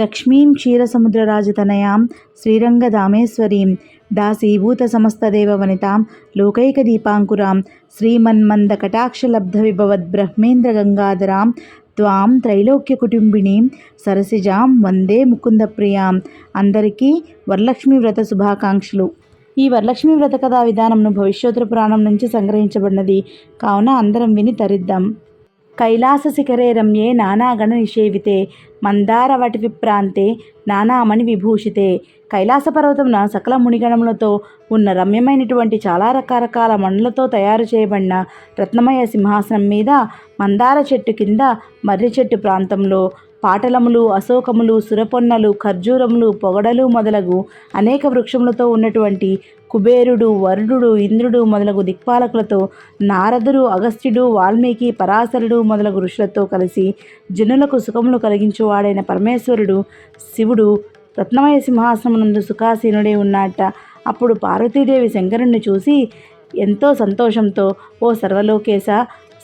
లక్ష్మీం క్షీరసముద్రరాజతనయాం శ్రీరంగదామేశ్వరీం దాసీభూత సమస్తదేవ వనితాం లోకైక దీపాంకురాం శ్రీమన్మందకటాక్షలబ్ధవిభవద్బ్రహ్మేంద్ర గంగాధరాం త్వాం త్రైలోక్య కుటుంబిణీం సరసిజాం వందే ముకుంద ప్రియాం అందరికీ వరలక్ష్మి వ్రత శుభాకాంక్షలు. ఈ వరలక్ష్మి వ్రత కథా విధానంను భవిష్యోత్తర పురాణం నుంచి సంగ్రహించబడినది. కావున అందరం విని తరిద్దాం. కైలాస శిఖరే రమ్యే నానాగణ నిషేవితే మందారవటి విప్రాంతే నానామణి విభూషితే. కైలాస పర్వతమున సకల మునిగణములతో ఉన్న రమ్యమైనటువంటి చాలా రకరకాల మణులతో తయారు చేయబడిన రత్నమయ సింహాసనం మీద మందార చెట్టు కింద మర్రి చెట్టు ప్రాంతంలో పాటలములు అశోకములు సురపొన్నలు ఖర్జూరములు పొగడలు మొదలగు అనేక వృక్షములతో ఉన్నటువంటి కుబేరుడు వరుడు ఇంద్రుడు మొదలగు దిక్పాలకులతో నారదుడు అగస్త్యుడు వాల్మీకి పరాశరుడు మొదలగు ఋషులతో కలిసి జనులకు సుఖములు కలిగించువాడైన పరమేశ్వరుడు శివుడు రత్నమయ సింహాసనమునందు సుఖాసీనుడే ఉన్నట్ట అప్పుడు పార్వతీదేవి శంకరుణ్ణి చూసి ఎంతో సంతోషంతో ఓ సర్వలోకేశ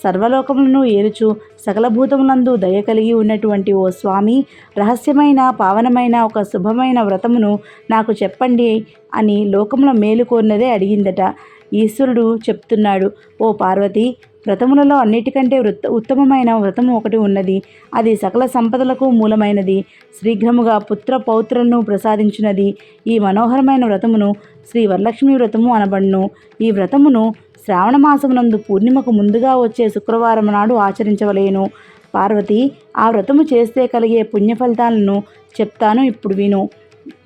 సర్వలోకములను ఏలుచు సకల భూతములందు దయ కలిగి ఉన్నటువంటి ఓ స్వామి రహస్యమైన పావనమైన ఒక శుభమైన వ్రతమును నాకు చెప్పండి అని లోకముల మేలు కోరినదే అడిగిందట. ఈశ్వరుడు చెప్తున్నాడు ఓ పార్వతి వ్రతములలో అన్నిటికంటే వృత్త ఉత్తమమైన వ్రతము ఒకటి ఉన్నది. అది సకల సంపదలకు మూలమైనది. శీఘ్రముగా పుత్ర పౌత్రులను ప్రసాదించినది. ఈ మనోహరమైన వ్రతమును శ్రీ వరలక్ష్మి వ్రతము అనబడును. ఈ వ్రతమును శ్రావణ మాసమునందు పూర్ణిమకు ముందుగా వచ్చే శుక్రవారం నాడు ఆచరించవలేను. పార్వతి ఆ వ్రతము చేస్తే కలిగే పుణ్య ఫలితాలను చెప్తాను ఇప్పుడు విను.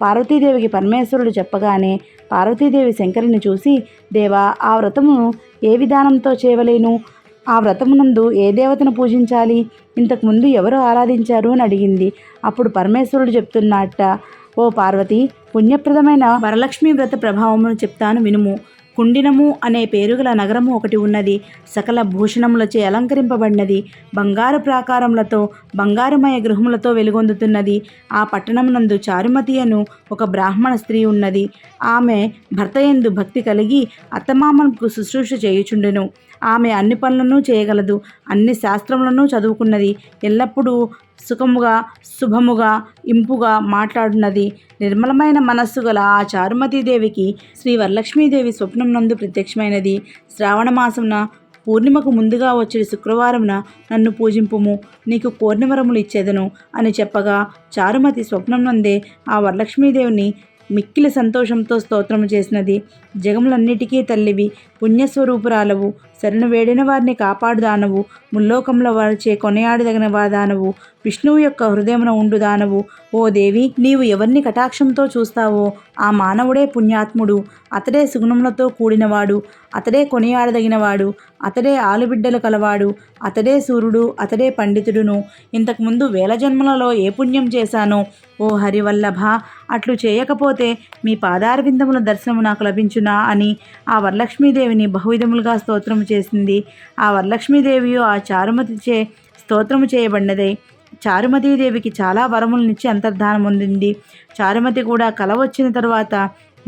పార్వతీదేవికి పరమేశ్వరుడు చెప్పగానే పార్వతీదేవి శంకరుని చూసి దేవా ఆ వ్రతమును ఏ విధానంతో చేయవలేను? ఆ వ్రతమునందు ఏ దేవతను పూజించాలి? ఇంతకుముందు ఎవరు ఆరాధించారు? అని అడిగింది. అప్పుడు పరమేశ్వరుడు చెప్తున్నట్ట ఓ పార్వతి పుణ్యప్రదమైన వరలక్ష్మి వ్రత ప్రభావమును చెప్తాను వినుము. కుండినము అనే పేరుగల నగరము ఒకటి ఉన్నది. సకల భూషణములచే అలంకరింపబడినది. బంగారు ప్రాకారములతో బంగారుమయ గృహములతో వెలుగొందుతున్నది. ఆ పట్టణమునందు చారుమతి అను ఒక బ్రాహ్మణ స్త్రీ ఉన్నది. ఆమె భర్తయందు భక్తి కలిగి అత్తమామకు శుశ్రూష చేయుచుండెను. ఆమె అన్ని పనులను చేయగలదు. అన్ని శాస్త్రములను చదువుకున్నది. ఎల్లప్పుడూ సుఖముగా శుభముగా ఇంపుగా మాట్లాడున్నది నిర్మలమైన మనస్సు గల ఆ చారుమతీదేవికి శ్రీ వరలక్ష్మీదేవి స్వప్నం నందు ప్రత్యక్షమైనది. శ్రావణ మాసమున పూర్ణిమకు ముందుగా వచ్చే శుక్రవారమున నన్ను పూజింపుము నీకు కోర్నివరములు ఇచ్చేదను అని చెప్పగా చారుమతి స్వప్నం నందే ఆ వరలక్ష్మీదేవిని మిక్కిలి సంతోషంతో స్తోత్రము చేసినది. జగములన్నిటికీ తల్లివి పుణ్యస్వరూపురాలవు. శరణు వేడిన వారిని కాపాడుదానవు. ముల్లోకంలో వారిచే కొనయాడదగిన వాదానవు. విష్ణువు యొక్క హృదయమున ఉండుదానవు. ఓ దేవి నీవు ఎవరిని కటాక్షంతో చూస్తావో? ఆ మానవుడే పుణ్యాత్ముడు. అతడే సుగుణములతో కూడినవాడు. అతడే కొనియాడదగినవాడు. అతడే ఆలుబిడ్డలు కలవాడు. అతడే సూర్యుడు అతడే పండితుడును. ఇంతకుముందు వేల జన్మలలో ఏ పుణ్యం చేశానో? ఓ హరివల్లభ అట్లు చేయకపోతే మీ పాదారవిందముల దర్శనము నాకు లభించునా అని ఆ వరలక్ష్మీదేవిని బహువిధములుగా స్తోత్రము చేసింది. ఆ వరలక్ష్మీదేవియు ఆ చారుమతిచే స్తోత్రము చేయబడినదే. చారుమతీదేవికి చాలా వరములనిచ్చి అంతర్ధానం పొందింది. చారుమతి కూడా కల వచ్చిన తరువాత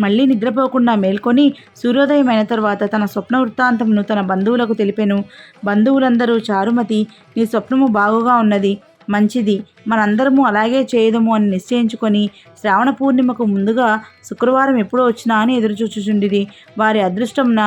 మళ్ళీ నిద్రపోకుండా మేల్కొని సూర్యోదయం అయిన తర్వాత తన స్వప్న వృత్తాంతమును తన బంధువులకు తెలిపెను. బంధువులందరూ చారుమతి నీ స్వప్నము బాగుగా ఉన్నది. మంచిది. మనందరము అలాగే చేయదము అని నిశ్చయించుకొని శ్రావణ పూర్ణిమకు ముందుగా శుక్రవారం ఎప్పుడు వచ్చినా అని ఎదురుచూచుచుండిది వారి అదృష్టంన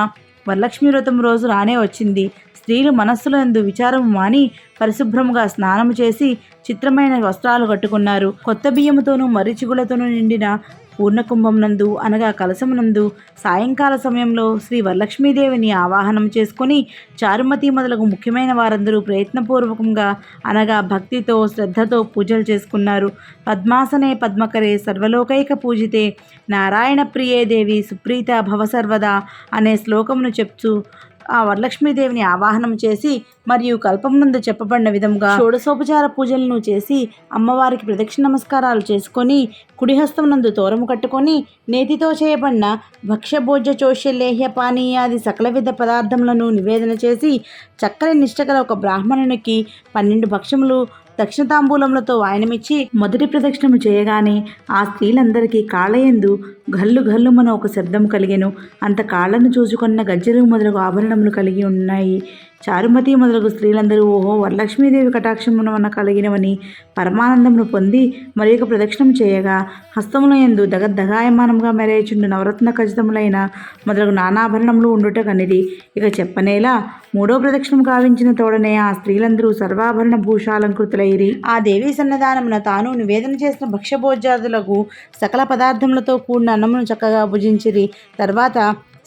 వరలక్ష్మి వ్రతం రోజు రానే వచ్చింది. స్త్రీలు మనస్సులందు విచారము మాని పరిశుభ్రముగా స్నానము చేసి చిత్రమైన వస్త్రాలు కట్టుకున్నారు. కొత్త బియ్యముతోనూ మరిచిగులతోనూ నిండిన పూర్ణకుంభంనందు అనగా కలశమునందు సాయంకాల సమయంలో శ్రీ వరలక్ష్మీదేవిని ఆవాహనం చేసుకొని చారుమతి మొదలగు ముఖ్యమైన వారందరూ ప్రయత్నపూర్వకంగా అనగా భక్తితో శ్రద్ధతో పూజలు చేసుకున్నారు. పద్మాసనే పద్మకరే సర్వలోకైక పూజితే నారాయణ ప్రియే దేవి సుప్రీత భవసర్వదా అనే శ్లోకమును చెప్తూ ఆ వరలక్ష్మీదేవిని ఆవాహనం చేసి మరియు కల్పమునందు చెప్పబడిన విధముగా షోడశోపచార పూజలను చేసి అమ్మవారికి ప్రదక్షిణ నమస్కారాలు చేసుకొని కుడిహస్తమునందు తోరము కట్టుకొని నేతితో చేయబడిన భక్ష్యభోజ్య చోష్యలేహ్య పానీయాది సకల విధ పదార్థములను నివేదన చేసి చక్కని నిష్టగల ఒక బ్రాహ్మణునికి పన్నెండు భక్ష్యములు దక్షిణతాంబూలములతో వాయనమిచ్చి మొదటి ప్రదక్షిణము చేయగానే ఆ స్త్రీలందరికీ కాళయందు గల్లు గల్లుమన ఒక శబ్దం కలిగెను. అంత కాళ్ళను చూసుకున్న గజ్జలు మొదలగు ఆభరణములు కలిగి ఉన్నాయి. చారుమతి మొదలగు స్త్రీలందరూ ఓహో వరలక్ష్మీదేవి కటాక్షమున వలన కలిగినవని పరమానందమును పొంది మరి యొక్క ప్రదక్షిణం చేయగా హస్తముల యందు దగద్దగాయమానంగా మెరయచుండు నవరత్న ఖచ్చితములైన మొదలగు నానాభరణములు ఉండుట కనిది ఇక చెప్పనేలా మూడో ప్రదక్షిణం కావించిన తోడనే ఆ స్త్రీలందరూ సర్వాభరణ భూషాలంకృతులైరి. ఆ దేవి సన్నదానమున తాను నివేదన చేసిన భక్ష్యభోజ్యాదులకు సకల పదార్థములతో కూడిన అన్నమును చక్కగా భుజించిరి. తర్వాత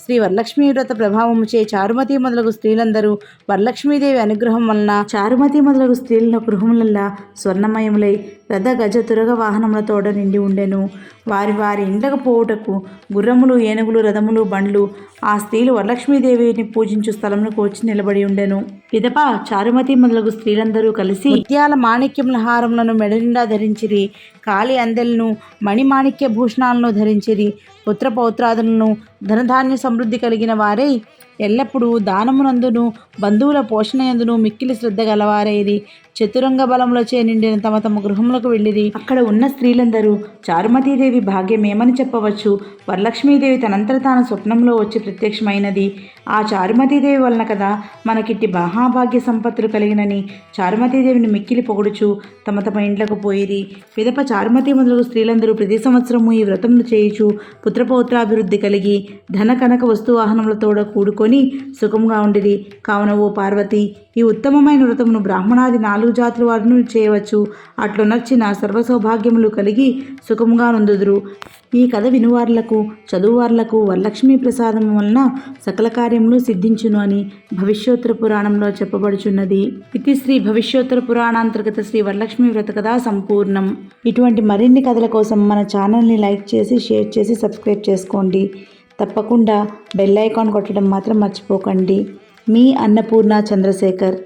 శ్రీ వరలక్ష్మీ వ్రత ప్రభావముచే చారుమతి మొదలగు స్త్రీలందరూ వరలక్ష్మీదేవి అనుగ్రహం వలన చారుమతి మొదలగు స్త్రీల గృహములల్లా స్వర్ణమయములై రథ గజ తురగ వాహనములతోడ నిండి ఉండెను. వారి వారి ఇండ్లకు పోవుటకు గుర్రములు ఏనుగులు రథములు బండ్లు ఆ స్త్రీలు వరలక్ష్మీదేవిని పూజించు స్థలములకు వచ్చి నిలబడి ఉండెను. పిదప చారుమతి మొదలగు స్త్రీలందరూ కలిసి ముత్యాల మాణిక్యముల హారములను మెడ నిండా ధరించిరి. కాళి అందెలను మణిమాణిక్య భూషణాలను ధరించిరి. పుత్ర పౌత్రాదులను ధనధాన్య సమృద్ధి కలిగిన వారై ఎల్లప్పుడూ దానమునందును బంధువుల పోషణ యందును మిక్కిలి శ్రద్ధ గలవారైరి. చతురంగ బలములచే నిండిన తమ తమ గృహములకు వెళ్ళిరి. అక్కడ ఉన్న స్త్రీలందరూ చారుమతీదేవి భాగ్యమేమని చెప్పవచ్చు. వరలక్ష్మీదేవి తనంతట తాను స్వప్నంలో వచ్చి ప్రత్యక్షమైనది. ఆ చారుమతీదేవి వలన కదా మనకిట్టి మహాభాగ్య సంపత్తులు కలిగినని చారుమతీదేవిని మిక్కిలి పొగుడుచు తమ తమ ఇండ్లకు పోయిరి. విదప చారుమతి మొదలగు స్త్రీలందరూ ప్రతి సంవత్సరము ఈ వ్రతమును చేయుచు పుత్రపౌత్రాభివృద్ధి కలిగి ధన కనక వస్తువాహనములతోడ కూడుకొని సుఖంగా ఉండిరి. కావున ఓ పార్వతి ఈ ఉత్తమమైన వ్రతమును బ్రాహ్మణాది నాలుగు జాతుల వారిని చేయవచ్చు. అట్లు నచ్చిన సర్వ సౌభాగ్యములు కలిగి సుఖముగా నుందుదురు. ఈ కథ వినువార్లకు చదువువార్లకు వరలక్ష్మీ ప్రసాదం వలన సకల కార్యములు సిద్ధించును అని భవిష్యోత్తర పురాణంలో చెప్పబడుచున్నది. ఇది శ్రీ భవిష్యోత్తర పురాణాంతర్గత శ్రీ వరలక్ష్మి వ్రత కథ సంపూర్ణం. ఇటువంటి మరిన్ని కథల కోసం మన ఛానల్ని లైక్ చేసి షేర్ చేసి సబ్స్క్రైబ్ చేసుకోండి. తప్పకుండా బెల్ ఐకాన్ కొట్టడం మాత్రం మర్చిపోకండి. మీ అన్నపూర్ణ చంద్రశేఖర్.